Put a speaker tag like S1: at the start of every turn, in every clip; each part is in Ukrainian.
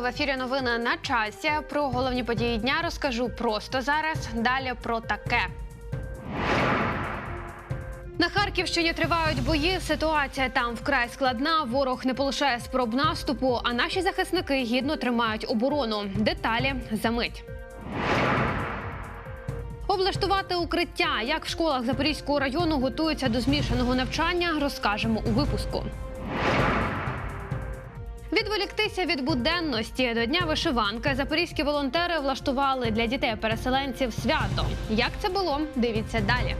S1: В ефірі. Новини на часі. Про головні події дня розкажу просто зараз. Далі про таке. На Харківщині тривають бої. Ситуація там вкрай складна. Ворог не полишає спроб наступу, а наші захисники гідно тримають оборону. Деталі за мить. Облаштувати укриття, як в школах Запорізького району готуються до змішаного навчання, розкажемо у випуску. Відволіктися від буденності до дня вишиванки запорізькі волонтери влаштували для дітей-переселенців свято. Як це було? Дивіться далі.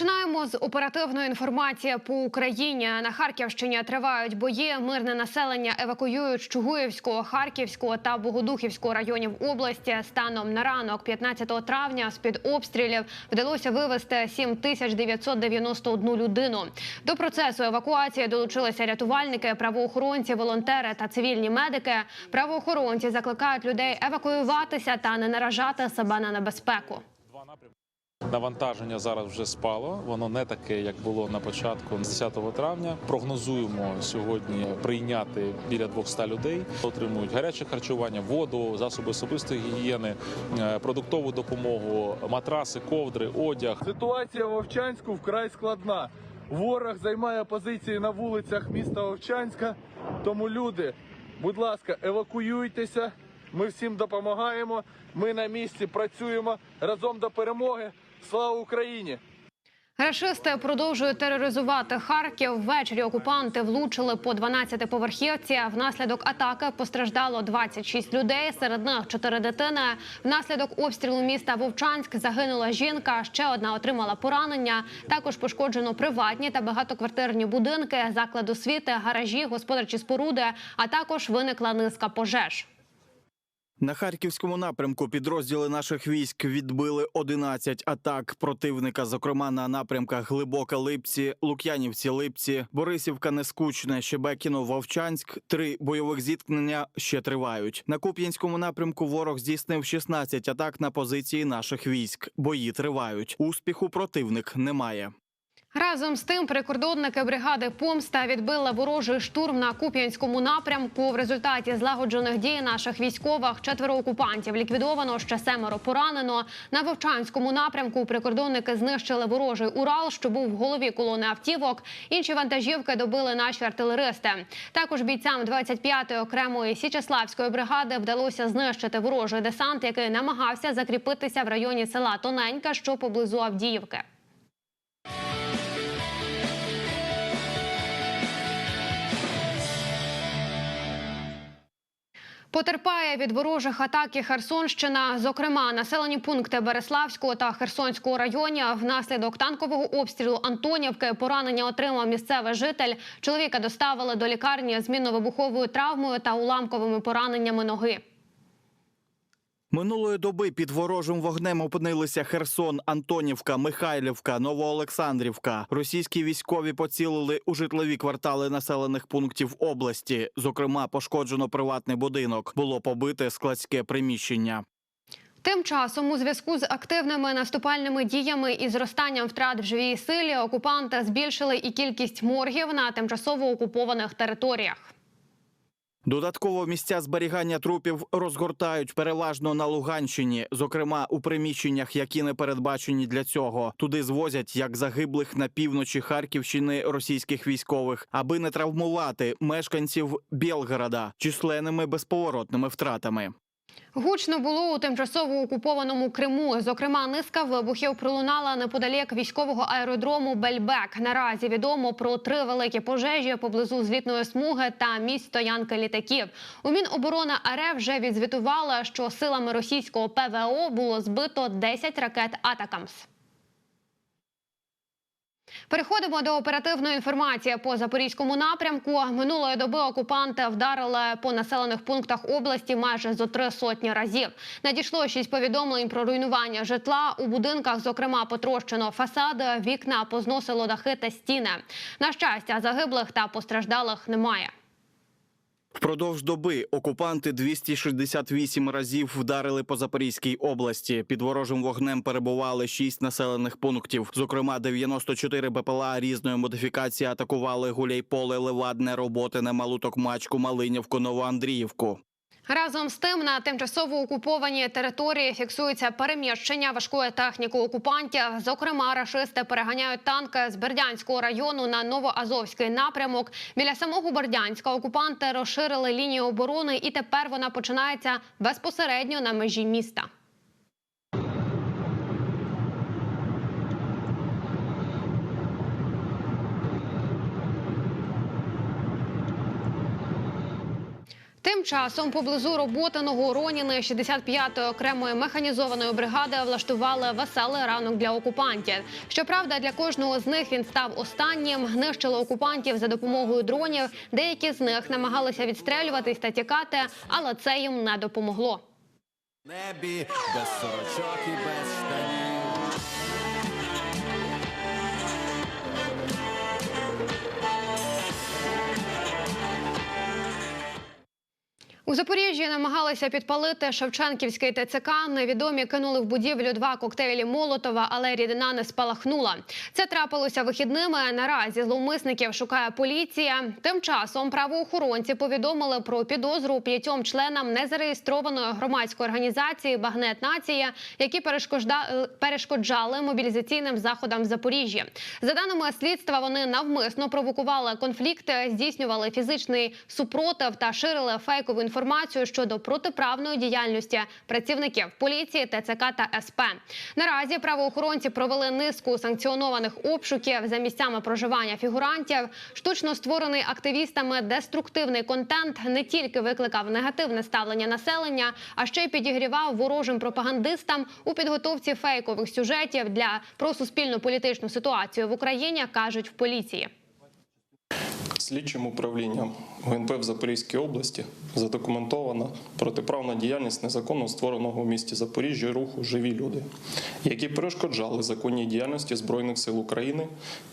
S1: Починаємо з оперативної інформації по Україні. На Харківщині тривають бої. Мирне населення евакуюють з Чугуївського, Харківського та Богодухівського районів області. Станом на ранок, 15 травня, з під обстрілів вдалося вивезти 7991 людину. До процесу евакуації долучилися рятувальники, правоохоронці, волонтери та цивільні медики. Правоохоронці закликають людей евакуюватися та не наражати себе на небезпеку.
S2: Навантаження зараз вже спало. Воно не таке, як було на початку 10 травня. Прогнозуємо сьогодні прийняти біля 200 людей. Отримують гаряче харчування, воду, засоби особистої гігієни, е, продуктову допомогу, матраси, ковдри, одяг.
S3: Ситуація в Овчанську вкрай складна. Ворог займає позиції на вулицях міста Овчанська. Тому люди, будь ласка, евакуюйтеся. Ми всім допомагаємо. Ми на місці працюємо разом до перемоги. Слава Україні!
S1: Рашисти продовжують тероризувати Харків. Ввечері окупанти влучили по 12-поверхівці. Внаслідок атаки постраждало 26 людей. Серед них 4 дитини. Внаслідок обстрілу міста Вовчанськ загинула жінка. Ще одна отримала поранення. Також пошкоджено приватні та багатоквартирні будинки, заклад освіти, гаражі, господарчі споруди. А також виникла низка пожеж.
S4: На харківському напрямку підрозділи наших військ відбили 11 атак противника, зокрема на напрямках Глибока Липці, Лук'янівці, Липці, Борисівка, Нескучне, Щебекіно, Вовчанськ. Три бойових зіткнення ще тривають. На Куп'янському напрямку ворог здійснив 16 атак на позиції наших військ. Бої тривають. Успіху противник немає.
S1: Разом з тим, прикордонники бригади Помста відбили ворожий штурм на Куп'янському напрямку. В результаті злагоджених дій наших військових четверо окупантів ліквідовано, ще семеро поранено. На Вовчанському напрямку прикордонники знищили ворожий Урал, що був в голові колони автівок. Інші вантажівки добили наші артилеристи. Також бійцям 25-ї окремої Січеславської бригади вдалося знищити ворожий десант, який намагався закріпитися в районі села Тоненька, що поблизу Авдіївки. Потерпає від ворожих атак і Херсонщина. Зокрема, населені пункти Береславського та Херсонського районів. Внаслідок танкового обстрілу Антонівки поранення отримав місцевий житель. Чоловіка доставили до лікарні з мінно-вибуховою травмою та уламковими пораненнями ноги.
S4: Минулої доби під ворожим вогнем опинилися Херсон, Антонівка, Михайлівка, Новоолександрівка. Російські військові поцілили у житлові квартали населених пунктів області. Зокрема, пошкоджено приватний будинок. Було побите складське приміщення.
S1: Тим часом, у зв'язку з активними наступальними діями і зростанням втрат в живій силі, окупанти збільшили і кількість моргів на тимчасово окупованих територіях.
S4: Додатково місця зберігання трупів розгортають переважно на Луганщині, зокрема у приміщеннях, які не передбачені для цього. Туди звозять як загиблих на півночі Харківщини російських військових, аби не травмувати мешканців Білгорода численними безповоротними втратами.
S1: Гучно було у тимчасово окупованому Криму. Зокрема, низка вибухів пролунала неподалік військового аеродрому Бельбек. Наразі відомо про три великі пожежі поблизу злітної смуги та місць стоянки літаків. У Міноборони РФ вже відзвітувала, що силами російського ПВО було збито 10 ракет Атакамс. Переходимо до оперативної інформації по запорізькому напрямку. Минулої доби окупанти вдарили по населених пунктах області майже зо три сотні разів. Надійшло шість повідомлень про руйнування житла у будинках. Зокрема, потрощено фасади, вікна позносило дахи та стіни. На щастя, загиблих та постраждалих немає.
S4: Впродовж доби окупанти 268 разів вдарили по Запорізькій області. Під ворожим вогнем перебували шість населених пунктів. Зокрема, 94 БПЛА різної модифікації атакували Гуляйполе, Левадне, роботи на Малуток-Мачку, Малинівку, Новоандріївку.
S1: Разом з тим на тимчасово окупованій території фіксується переміщення важкої техніки окупантів. Зокрема, рашисти переганяють танки з Бердянського району на Новоазовський напрямок. Біля самого Бердянська окупанти розширили лінію оборони, і тепер вона починається безпосередньо на межі міста. Тим часом поблизу роботиного Роніни 65-ї окремої механізованої бригади влаштували веселий ранок для окупантів. Щоправда, для кожного з них він став останнім. Нищили окупантів за допомогою дронів. Деякі з них намагалися відстрелюватись та тікати, але це їм не допомогло.
S5: небі, без сорочок і без штанів.
S1: У Запоріжжі намагалися підпалити Шевченківський ТЦК. Невідомі кинули в будівлю два коктейлі Молотова, але рідина не спалахнула. Це трапилося вихідними. Наразі зловмисників шукає поліція. Тим часом правоохоронці повідомили про підозру п'ятьом членам незареєстрованої громадської організації Багнет Нація, які перешкоджали мобілізаційним заходам в Запоріжжі. За даними слідства, вони навмисно провокували конфлікти, здійснювали фізичний супротив та ширили фейкову інформацію щодо протиправної діяльності працівників поліції, ТЦК та СП. Наразі правоохоронці провели низку санкціонованих обшуків за місцями проживання фігурантів. Штучно створений активістами деструктивний контент не тільки викликав негативне ставлення населення, а ще й підігрівав ворожим пропагандистам у підготовці фейкових сюжетів для про суспільну політичну ситуацію в Україні, кажуть в поліції.
S6: Слідчим управлінням ГНП в Запорізькій області задокументована протиправна діяльність незаконно створеного у місті Запоріжжя руху Живі люди, які перешкоджали законній діяльності Збройних сил України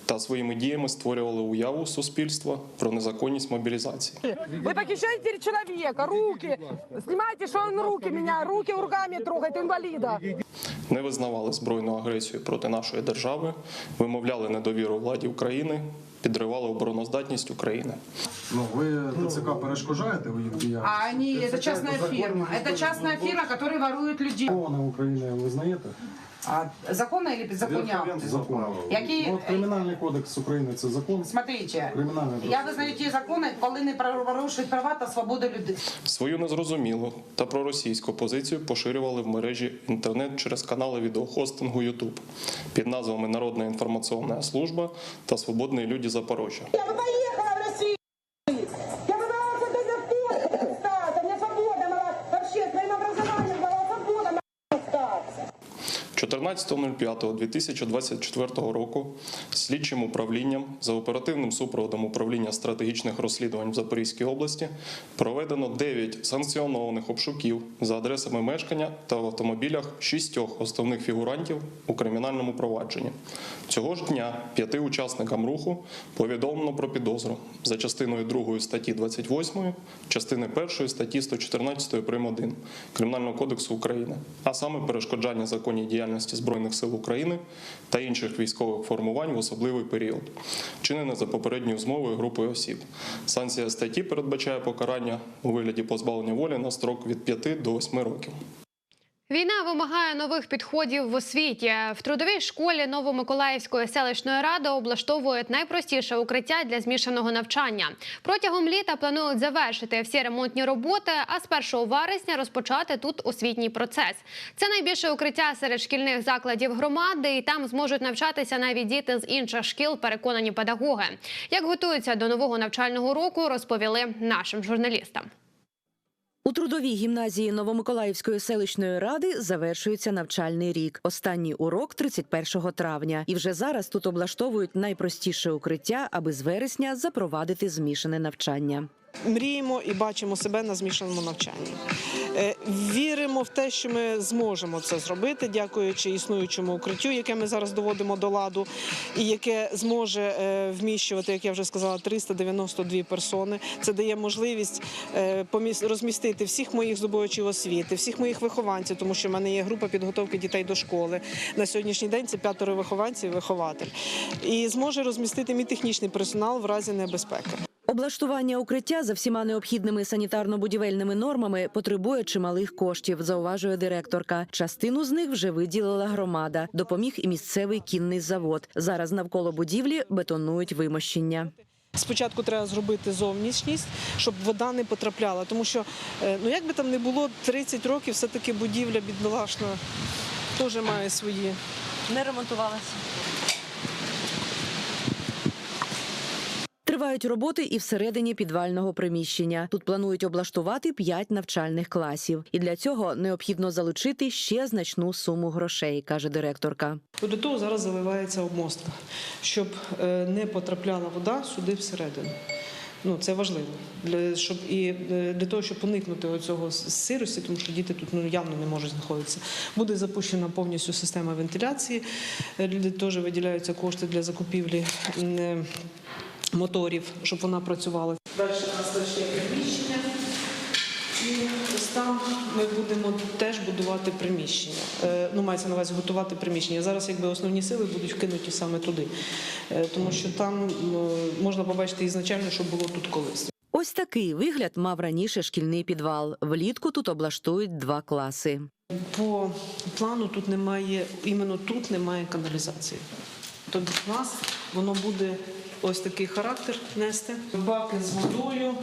S6: та своїми діями створювали уяву суспільства про незаконність мобілізації.
S7: Вы похищаете человека, руки. Снимайте, что он руки меня, руки руками трогает, инвалида.
S6: Не визнавали збройну агресію проти нашої держави, вимовляли недовіру владі України, підривали обороноздатність України.
S8: Ну, ви ТЦК перешкоджаєте ви їх діяльність?
S9: А ні, це,
S8: це
S9: частна
S8: фірма.
S9: фирма. Это частная фирма, которая людей.
S8: України ви знаєте?
S9: А законно или беззаконие?
S8: Закон.
S9: Які-
S8: Ну, от Кримінальний кодекс України це закон.
S9: Смотрите,
S8: Кримінальний
S9: я визнаю ті закони, коли не порушують права та свободу людей.
S6: Свою незрозумілу та проросійську позицію поширювали в мережі інтернет через канали відеохостингу YouTube під назвами Народна інформаційна служба та Свободні люди Запорожжя. 14.05.2024 року слідчим управлінням за оперативним супроводом управління стратегічних розслідувань в Запорізькій області проведено 9 санкціонованих обшуків за адресами мешкання та в автомобілях шістьох основних фігурантів у кримінальному провадженні. Цього ж дня п'яти учасникам руху повідомлено про підозру за частиною 2 статті 28, частини 1 статті 114 прим. 1 Кримінального кодексу України, а саме перешкоджання законній діяльності Збройних сил України та інших військових формувань в особливий період, вчинене за попередньою змовою групою осіб. Санкція статті передбачає покарання у вигляді позбавлення волі на строк від 5 до 8 років.
S1: Війна вимагає нових підходів в освіті. В трудовій школі Новомиколаївської селищної ради облаштовують найпростіше укриття для змішаного навчання. Протягом літа планують завершити всі ремонтні роботи, а з 1 вересня розпочати тут освітній процес. Це найбільше укриття серед шкільних закладів громади, і там зможуть навчатися навіть діти з інших шкіл, переконані педагоги. Як готуються до нового навчального року, розповіли нашим журналістам.
S10: У трудовій гімназії Новомиколаївської селищної ради завершується навчальний рік. Останній урок 31 травня. І вже зараз тут облаштовують найпростіше укриття, аби з вересня запровадити змішане навчання.
S11: Мріємо і бачимо себе на змішаному навчанні. Е, Віримо в те, що ми зможемо це зробити, дякуючи існуючому укриттю, яке ми зараз доводимо до ладу, і яке зможе е, вміщувати, як я вже сказала, 392 персони. Це дає можливість е, розмістити всіх моїх здобувачів освіти, всіх моїх вихованців, тому що в мене є група підготовки дітей до школи. На сьогоднішній день це п'ятеро вихованців і вихователь. І зможе розмістити мій технічний персонал в разі небезпеки.
S10: Облаштування укриття за всіма необхідними санітарно-будівельними нормами потребує чималих коштів, зауважує директорка. Частину з них вже виділила громада. Допоміг і місцевий кінний завод. Зараз навколо будівлі бетонують вимощення.
S11: Спочатку треба зробити зовнішність, щоб вода не потрапляла. Тому що, е, ну як би там не було, 30 років все-таки будівля бідолашна теж має свої.
S10: Не ремонтувалася. Тривають роботи і всередині підвального приміщення. Тут планують облаштувати п'ять навчальних класів, і для цього необхідно залучити ще значну суму грошей, каже директорка.
S11: До того зараз заливається обмостка, щоб е, не потрапляла вода сюди всередину. Ну це важливо для щоб і е, для того, щоб уникнути оцього с- сирості, тому що діти тут ну явно не можуть знаходитися. Буде запущена повністю система вентиляції. Е, для- Теж виділяються кошти для закупівлі моторів, щоб вона працювала. Далі у нас є приміщення. І ось там ми будемо теж будувати приміщення. Е, Ну, мається на увазі готувати приміщення. Зараз якби основні сили будуть вкинуті саме туди, Е, тому що там можна побачити ізначально, що було тут колись.
S10: Ось такий вигляд мав раніше шкільний підвал. Влітку тут облаштують два класи.
S11: По плану тут немає, іменно тут немає каналізації. Тобто в нас воно буде ось такий характер нести. Баки з водою,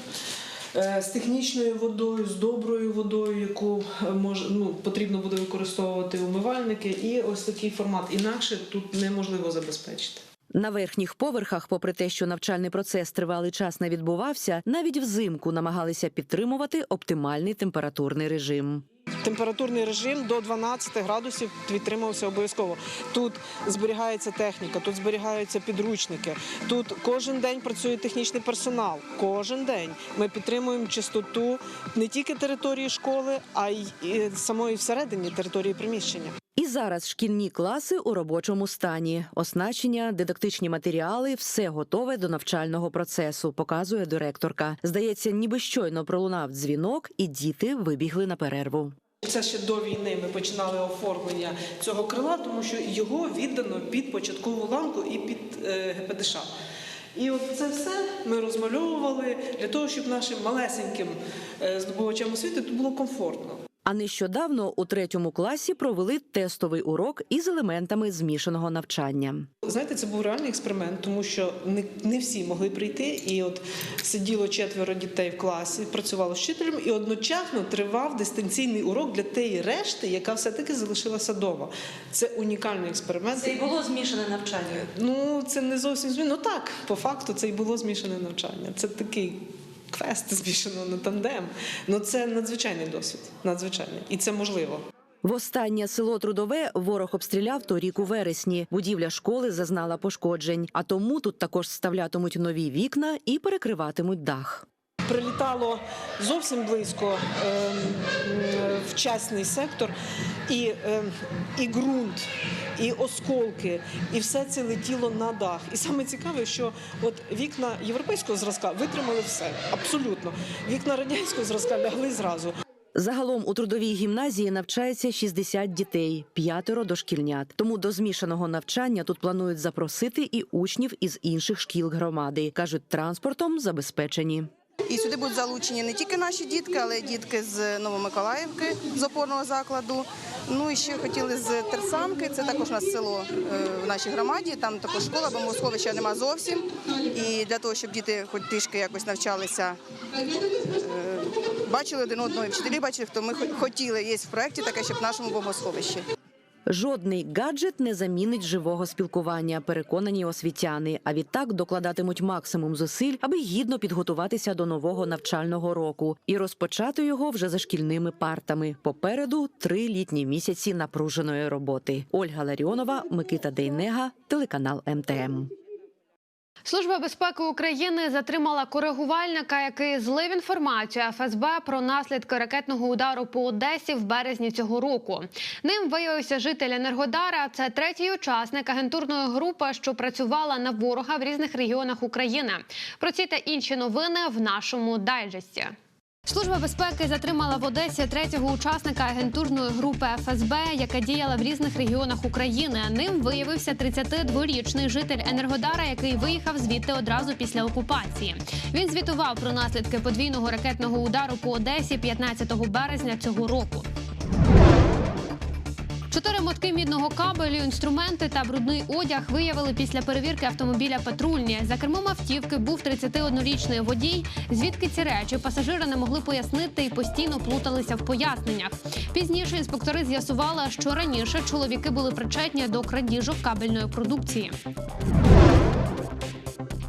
S11: е, з технічною водою, з доброю водою, яку е, мож, ну, потрібно буде використовувати умивальники, і ось такий формат. Інакше тут неможливо забезпечити.
S10: На верхніх поверхах, попри те, що навчальний процес тривалий час не відбувався, навіть взимку намагалися підтримувати оптимальний температурний режим.
S11: Температурний режим до 12 градусів підтримувався обов'язково. Тут зберігається техніка, тут зберігаються підручники. Тут кожен день працює технічний персонал. Кожен день ми підтримуємо чистоту не тільки території школи, а й самої всередині території приміщення.
S10: І зараз шкільні класи у робочому стані. Оснащення, дидактичні матеріали все готове до навчального процесу, показує директорка. Здається, ніби щойно пролунав дзвінок, і діти вибігли на перерву.
S11: Це ще до війни ми починали оформлення цього крила, тому що його віддано під початкову ланку і під е, ГПДШ. І от це все ми розмальовували для того, щоб нашим малесеньким е, здобувачам освіти тут було комфортно.
S10: А нещодавно у третьому класі провели тестовий урок із елементами змішаного навчання.
S11: Знаєте, це був реальний експеримент, тому що не, не всі могли прийти. І от сиділо четверо дітей в класі, працювало з вчителем, і одночасно тривав дистанційний урок для тієї решти, яка все-таки залишилася вдома. Це унікальний експеримент.
S12: Це і було змішане навчання.
S11: Ну, це не зовсім зміни. Ну так, по факту це і було змішане навчання. Це такий квест змішано на тандем. Ну це надзвичайний досвід. Надзвичайний. І це можливо.
S10: Востаннє село Трудове ворог обстріляв торік у вересні. Будівля школи зазнала пошкоджень, а тому тут також вставлятимуть нові вікна і перекриватимуть дах.
S11: Прилітало зовсім близько ем, в частний сектор, і, ем, і ґрунт, і осколки, і все це летіло на дах. І саме цікаве, що от вікна європейського зразка витримали все абсолютно. Вікна радянського зразка лягли зразу.
S10: Загалом у трудовій гімназії навчається 60 дітей, п'ятеро дошкільнят. Тому до змішаного навчання тут планують запросити і учнів із інших шкіл громади. кажуть, транспортом забезпечені.
S7: І сюди будуть залучені не тільки наші дітки, але й дітки з Новомиколаївки з опорного закладу. Ну і ще хотіли з Терсанки. Це також у нас село е, в нашій громаді. Там також школа, бо сховища нема зовсім. І для того, щоб діти хоч трішки якось навчалися, е, бачили один одного, і вчителі бачили, хто ми хотіли. Є в проєкті таке, щоб в нашому бомбосховищі.
S10: Жодний гаджет не замінить живого спілкування, переконані освітяни. А відтак докладатимуть максимум зусиль, аби гідно підготуватися до нового навчального року і розпочати його вже за шкільними партами. Попереду три літні місяці напруженої роботи. Ольга Ларіонова, Микита Дейнега, телеканал МТМ.
S1: Служба безпеки України затримала коригувальника, який злив інформацію ФСБ про наслідки ракетного удару по Одесі в березні цього року. Ним виявився житель Енергодара. Це третій учасник агентурної групи, що працювала на ворога в різних регіонах України. Про ці та інші новини в нашому дайджесті. Служба безпеки затримала в Одесі третього учасника агентурної групи ФСБ, яка діяла в різних регіонах України. Ним виявився 32-річний житель Енергодара, який виїхав звідти одразу після окупації. Він звітував про наслідки подвійного ракетного удару по Одесі 15 березня цього року. Чотири мотки мідного кабелю, інструменти та брудний одяг виявили після перевірки автомобіля патрульні. За кермом автівки був 31-річний водій. Звідки ці речі пасажири не могли пояснити і постійно плуталися в поясненнях. Пізніше інспектори з'ясували, що раніше чоловіки були причетні до крадіжок кабельної продукції.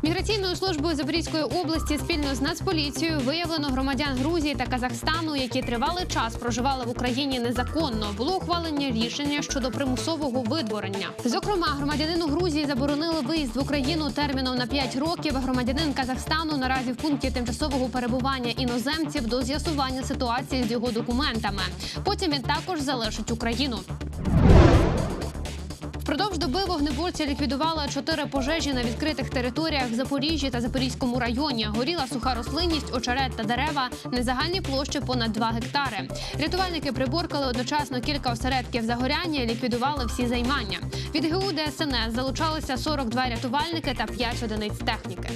S1: Міграційною службою Запорізької області спільно з Нацполіцією виявлено громадян Грузії та Казахстану, які тривалий час проживали в Україні незаконно. Було ухвалення рішення щодо примусового видворення. Зокрема, громадянину Грузії заборонили виїзд в Україну терміном на 5 років. Громадянин Казахстану наразі в пункті тимчасового перебування іноземців до з'ясування ситуації з його документами. Потім він також залишить Україну. Впродовж доби вогнеборці ліквідували чотири пожежі на відкритих територіях в Запоріжжі та Запорізькому районі. Горіла суха рослинність, очерет та дерева на загальній площі понад 2 гектари. Рятувальники приборкали одночасно кілька осередків загоряння і ліквідували всі займання. Від ГУ ДСНС залучалися 42 рятувальники та 5 одиниць техніки.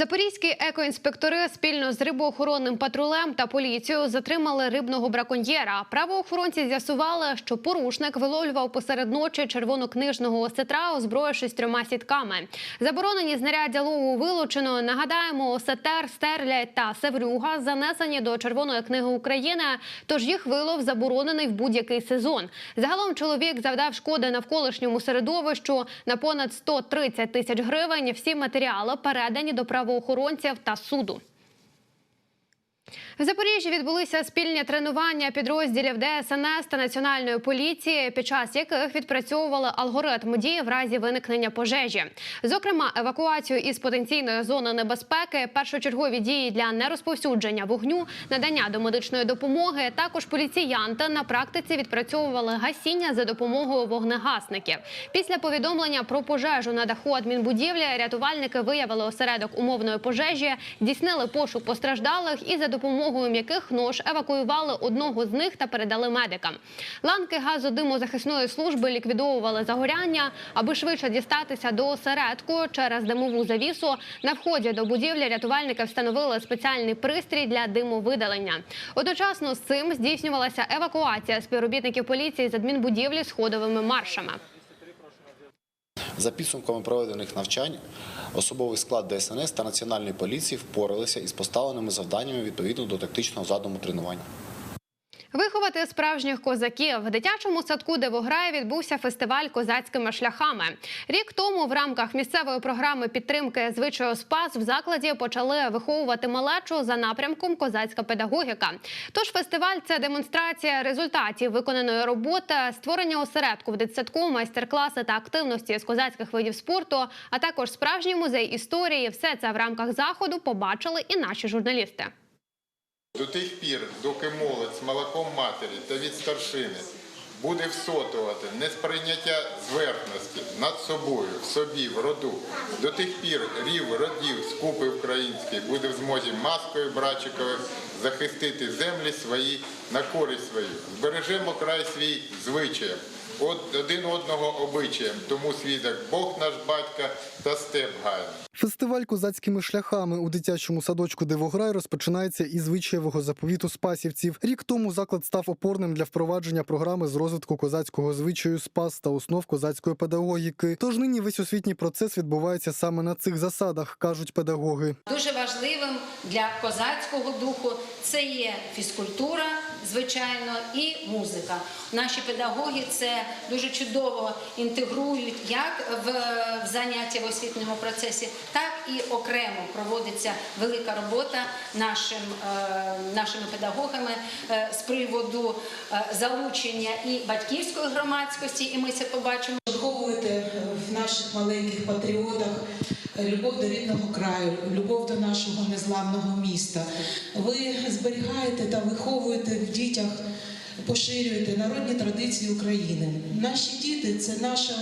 S1: Запорізькі екоінспектори спільно з рибоохоронним патрулем та поліцією затримали рибного браконьєра. Правоохоронці з'ясували, що порушник виловлював посеред ночі червонокнижного осетра, озброївшись трьома сітками. Заборонені знаряддя лову вилучено. Нагадаємо, осетер, стерлядь та севрюга занесені до Червоної книги України. Тож їх вилов заборонений в будь-який сезон. Загалом чоловік завдав шкоди навколишньому середовищу на понад 130 тисяч гривень. Всі матеріали передані до правоохоронців та суду. В Запоріжжі відбулися спільні тренування підрозділів ДСНС та національної поліції, під час яких відпрацьовували алгоритм дії в разі виникнення пожежі. Зокрема, евакуацію із потенційної зони небезпеки, першочергові дії для нерозповсюдження вогню, надання домедичної допомоги. Також поліціянти на практиці відпрацьовували гасіння за допомогою вогнегасників. Після повідомлення про пожежу на даху адмінбудівлі рятувальники виявили осередок умовної пожежі, здійснили пошук постраждалих і за допомогою м'яких нож евакуювали одного з них та передали медикам. Ланки газодимозахисної служби ліквідовували загоряння, аби швидше дістатися до осередку через димову завісу. На вході до будівлі рятувальники встановили спеціальний пристрій для димовидалення. Одночасно з цим здійснювалася евакуація співробітників поліції з адмінбудівлі сходовими маршами.
S13: За підсумками проведених навчань, особовий склад ДСНС та Національної поліції впоралися із поставленими завданнями відповідно до тактичного задуму тренування.
S1: Виховати справжніх козаків в дитячому садку Дивограй відбувся фестиваль козацькими шляхами. Рік тому в рамках місцевої програми підтримки звичаю спас в закладі почали виховувати малечу за напрямком козацька педагогіка. Тож фестиваль це демонстрація результатів виконаної роботи, створення осередку в дитсадку, майстер-класи та активності з козацьких видів спорту, а також справжній музей історії. Все це в рамках заходу побачили і наші журналісти.
S14: До тих пір, доки молодь з молоком матері та від старшини буде всотувати несприйняття зверхності над собою, в собі, в роду, до тих пір рів родів скупи український буде в змозі маскою Брачикових захистити землі свої на користь свою. Збережемо край свій звичаєм, один одного обичаєм, тому свідок Бог наш батька та степ гайний.
S15: Фестиваль козацькими шляхами у дитячому садочку Дивограй розпочинається із звичаєвого заповіту спасівців. Рік тому заклад став опорним для впровадження програми з розвитку козацького звичаю спас та основ козацької педагогіки. Тож нині весь освітній процес відбувається саме на цих засадах, кажуть педагоги.
S16: Дуже важливим для козацького духу це є фізкультура, звичайно, і музика. Наші педагоги це дуже чудово інтегрують як в, в заняття в освітньому процесі, так і окремо проводиться велика робота нашим, е, нашими педагогами е, з приводу е, залучення і батьківської громадськості, і ми це побачимо.
S11: Виховувати в
S9: наших маленьких патріотах любов до рідного краю, любов до нашого незламного міста. Ви зберігаєте та виховуєте в дітях, поширюєте народні традиції України. Наші діти це наша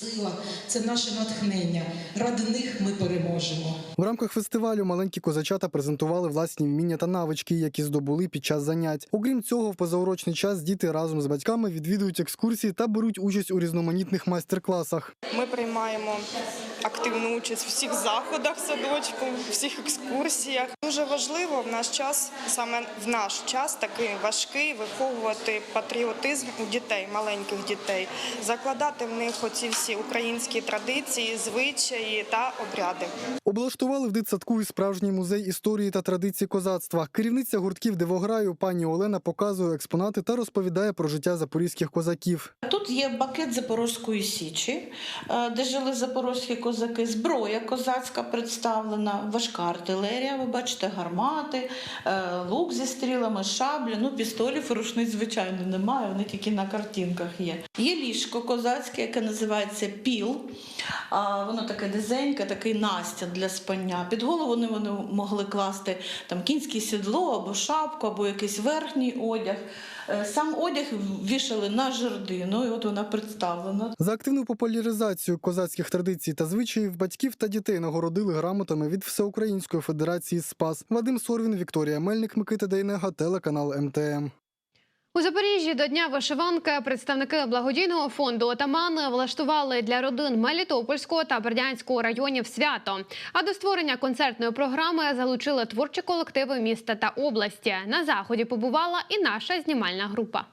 S9: сила, це наше натхнення. Ради них ми переможемо.
S15: В рамках фестивалю маленькі козачата презентували власні вміння та навички, які здобули під час занять. Окрім цього, в позаурочний час діти разом з батьками відвідують екскурсії та беруть участь у різноманітних майстер-класах.
S17: Ми приймаємо активну участь в всіх заходах садочку, всіх екскурсіях. Дуже важливо в наш час, саме в наш час, такий важкий, виховувати патріотизм у дітей, маленьких дітей, закладати в них оці всі українські традиції, звичаї та обряди.
S15: Облаштували в дитсадку і справжній музей історії та традицій козацтва. Керівниця гуртків Дивограю пані Олена показує експонати та розповідає про життя запорізьких козаків.
S9: Тут є бакет Запорозької січі, е, де жили запорозькі козаки. Зброя козацька представлена, важка артилерія. Ви бачите, гармати, е, лук зі стрілами, шаблі. Ну, пістолів і рушниць, звичайно, немає. Вони тільки на картинках є. Є ліжко козацьке, яке називається піл. А, Воно таке низеньке, такий настяг для спання. Під голову вони вони могли класти там кінське сідло або шапку, або якийсь верхній одяг. Е, Сам одяг вішали на жердину, і от вона представлена.
S15: За активну популяризацію козацьких традицій та звичаїв батьків та дітей нагородили грамотами від Всеукраїнської федерації СПАС. Вадим Сорвін, Вікторія Мельник, Микита Дейнега, телеканал МТМ.
S1: У Запоріжжі до Дня вишиванки представники благодійного фонду «Отамани» влаштували для родин Мелітопольського та Бердянського районів свято. А до створення концертної програми залучили творчі колективи міста та області. На заході побувала і наша знімальна група.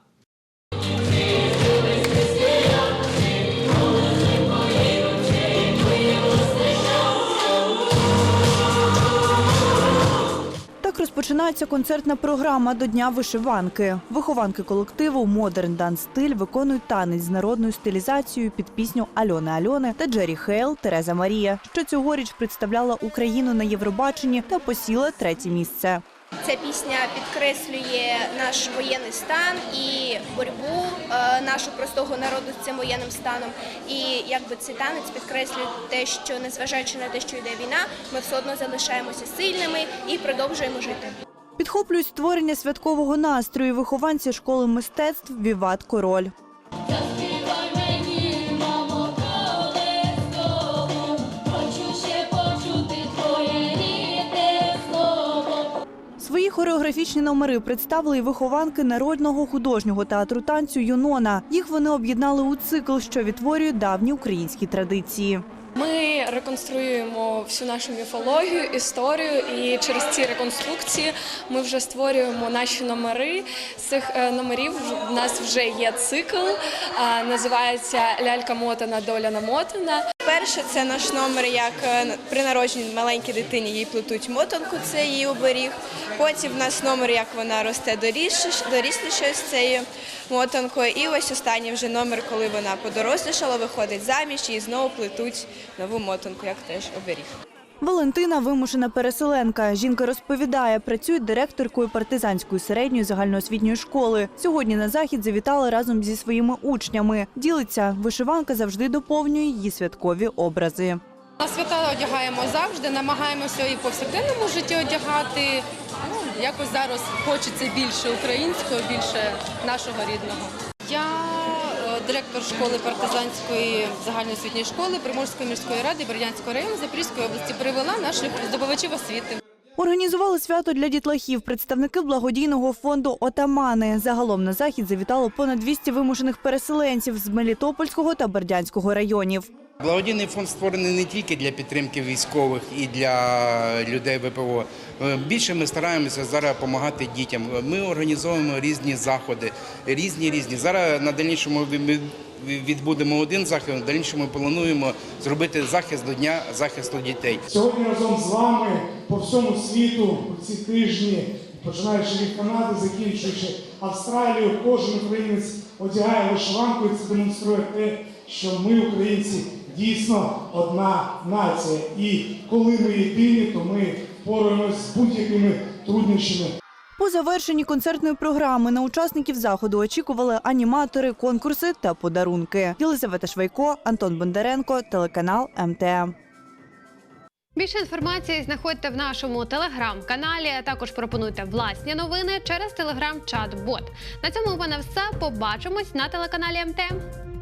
S18: Розпочинається концертна програма до Дня вишиванки. Вихованки колективу Модерн Дан Стиль виконують танець з народною стилізацією під пісню Альони Альони та Джері Хейл Тереза Марія, що цьогоріч представляла Україну на Євробаченні та посіла третє місце.
S19: Ця пісня підкреслює наш воєнний стан і боротьбу е, нашого простого народу з цим воєнним станом. І якби цей танець підкреслює те, що незважаючи на те, що йде війна, ми все одно залишаємося сильними і продовжуємо жити.
S18: Підхоплюють створення святкового настрою вихованці школи мистецтв Віват Король. Свої хореографічні номери представили й вихованки народного художнього театру танцю Юнона. Їх вони об'єднали у цикл, що відтворює давні українські традиції.
S20: Ми реконструюємо всю нашу міфологію, історію, і через ці реконструкції ми вже створюємо наші номери. З цих е, номерів в нас вже є цикл, називається Лялька мотана, доля намотана.
S17: Перше, це наш номер, як е, при народженні маленькій дитині їй плетуть мотанку, це її оберіг. Потім в нас номер, як вона росте дорісліше з цією мотанкою. І ось останній вже номер, коли вона подорослішала, виходить заміж і знову плетуть нову мотанку, як теж оберіг.
S18: Валентина вимушена переселенка. Жінка розповідає, працює директоркою партизанської середньої загальноосвітньої школи. Сьогодні на захід завітала разом зі своїми учнями. Ділиться, вишиванка завжди доповнює її святкові образи.
S21: На свята одягаємо завжди, намагаємося і повсякденному житті одягати. Ну, якось зараз хочеться більше українського, більше нашого рідного. Я директор школи партизанської загальноосвітньої школи Приморської міської ради Бердянського району Запорізької області привела наших здобувачів освіти.
S18: Організували свято для дітлахів представники благодійного фонду Отамани. Загалом на захід завітало понад 200 вимушених переселенців з Мелітопольського та Бердянського районів.
S22: Благодійний фонд створений не тільки для підтримки військових і для людей ВПО. Е, Більше ми стараємося зараз допомагати дітям. Ми організовуємо різні заходи, різні різні. Зараз на дальнішому ми відбудемо один захід, на дальнішому плануємо зробити захист до дня захисту дітей.
S23: Сьогодні разом з вами по всьому світу у ці тижні, починаючи від Канади, закінчуючи Австралію, кожен українець одягає вишиванку і це демонструє те, що ми, українці, дійсно одна нація. І коли ми єдині, то ми впораємось з будь-якими труднощами.
S18: По завершенні концертної програми на учасників заходу очікували аніматори, конкурси та подарунки. Єлизавета Швайко, Антон Бондаренко, телеканал МТМ.
S1: Більше інформації знаходьте в нашому телеграм-каналі. а Також пропонуйте власні новини через телеграм-чат-бот. На цьому у мене все. Побачимось на телеканалі МТМ.